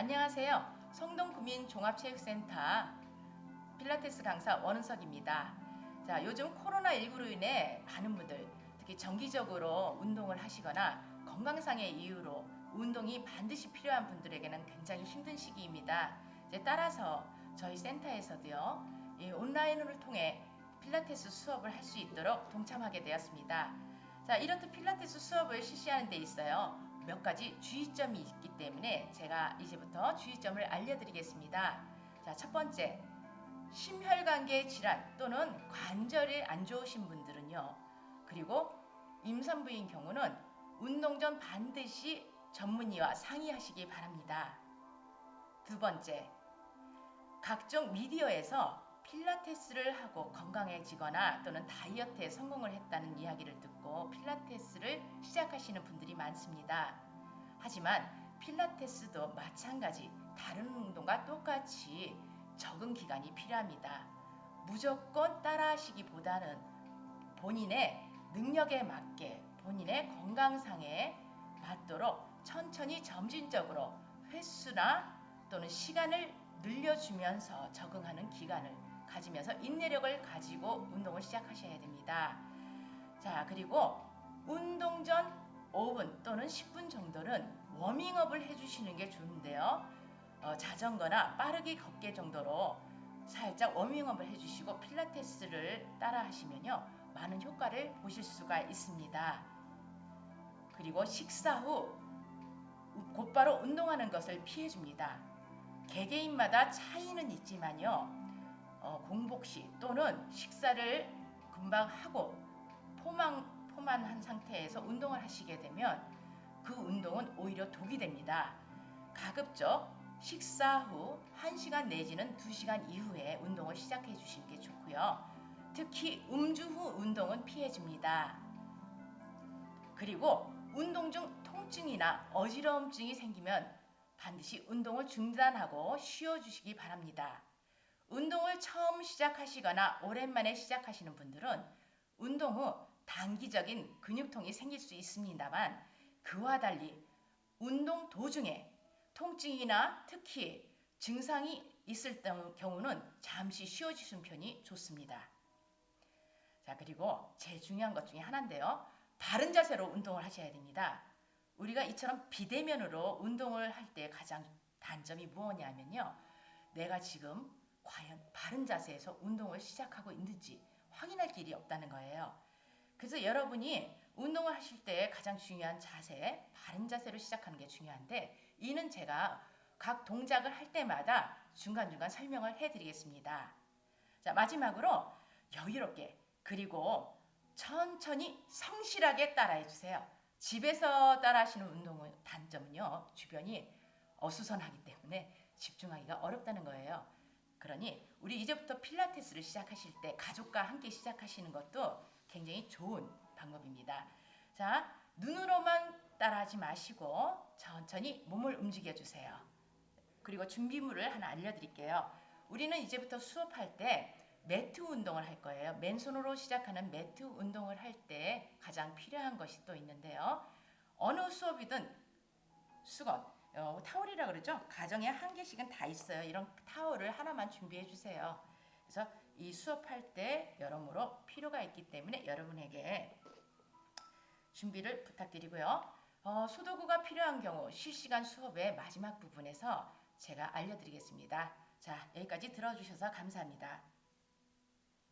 안녕하세요. 성동구민 종합체육센터 필라테스 강사 원은석입니다. 자, 요즘 코로나19로 인해 많은 분들 특히 정기적으로 운동을 하시거나 건강상의 이유로 운동이 반드시 필요한 분들에게는 굉장히 힘든 시기입니다. 이제 따라서 저희 센터에서도요, 이 온라인을 통해 필라테스 수업을 할 수 있도록 동참하게 되었습니다. 자, 이렇듯 필라테스 수업을 실시하는 데 있어요. 몇 가지 주의점이 있기 때문에 제가 이제부터 주의점을 알려드리겠습니다. 자, 첫 번째. 심혈관계 질환 또는 관절이 안 좋으신 분들은요. 그리고 임산부인 경우는 운동 전 반드시 전문의와 상의하시기 바랍니다. 두 번째. 각종 미디어에서 필라테스를 하고 건강해지거나 또는 다이어트에 성공을 했다는 이야기를 듣고 필라테스를 시작하시는 분들이 많습니다. 하지만 필라테스도 마찬가지 다른 운동과 똑같이 적응 기간이 필요합니다. 무조건 따라하시기보다는 본인의 능력에 맞게 본인의 건강상에 맞도록 천천히 점진적으로 횟수나 또는 시간을 늘려주면서 적응하는 기간을 가지면서 인내력을 가지고 운동을 시작하셔야 됩니다. 자, 그리고 운동 전 5분 또는 10분 정도는 워밍업을 해주시는 게 좋은데요. 어, 자전거나 빠르게 걷기 정도로 살짝 워밍업을 해주시고 필라테스를 따라 하시면요. 많은 효과를 보실 수가 있습니다. 그리고 식사 후 곧바로 운동하는 것을 피해줍니다. 개개인마다 차이는 있지만요. 어, 공복 시 또는 식사를 금방 하고 포만 포만한 상태에서 운동을 하시게 되면 그 운동은 오히려 독이 됩니다. 가급적 식사 후 1시간 내지는 2시간 이후에 운동을 시작해 주시는 게 좋고요. 특히 음주 후 운동은 피해 줍니다. 그리고 운동 중 통증이나 어지러움증이 생기면 반드시 운동을 중단하고 쉬어 주시기 바랍니다. 운동을 처음 시작하시거나 오랜만에 시작하시는 분들은 운동 후 단기적인 근육통이 생길 수 있습니다만 그와 달리 운동 도중에 통증이나 특히 증상이 있을 경우는 잠시 쉬어주시는 편이 좋습니다. 자, 그리고 제일 중요한 것 중에 하나인데요. 바른 자세로 운동을 하셔야 됩니다. 우리가 이처럼 비대면으로 운동을 할 때 가장 단점이 무엇이냐면요. 내가 지금 과연 바른 자세에서 운동을 시작하고 있는지 확인할 길이 없다는 거예요. 그래서 여러분이 운동을 하실 때 가장 중요한 자세, 바른 자세로 시작하는 게 중요한데 이는 제가 각 동작을 할 때마다 중간중간 설명을 해드리겠습니다. 자, 마지막으로 여유롭게 그리고 천천히 성실하게 따라해 주세요. 집에서 따라하시는 운동의 단점은요, 주변이 어수선하기 때문에 집중하기가 어렵다는 거예요. 그러니 우리 이제부터 필라테스를 시작하실 때 가족과 함께 시작하시는 것도 굉장히 좋은 방법입니다. 자, 눈으로만 따라하지 마시고 천천히 몸을 움직여 주세요. 그리고 준비물을 하나 알려드릴게요. 우리는 이제부터 수업할 때 매트 운동을 할 거예요. 맨손으로 시작하는 매트 운동을 할 때 가장 필요한 것이 또 있는데요. 어느 수업이든 수건, 어, 타월이라 그러죠. 가정에 한 개씩은 다 있어요. 이런 타월을 하나만 준비해 주세요. 그래서 이 수업할 때 여러모로 필요가 있기 때문에 여러분에게 준비를 부탁드리고요. 어, 소도구가 필요한 경우 실시간 수업의 마지막 부분에서 제가 알려드리겠습니다. 자, 여기까지 들어주셔서 감사합니다.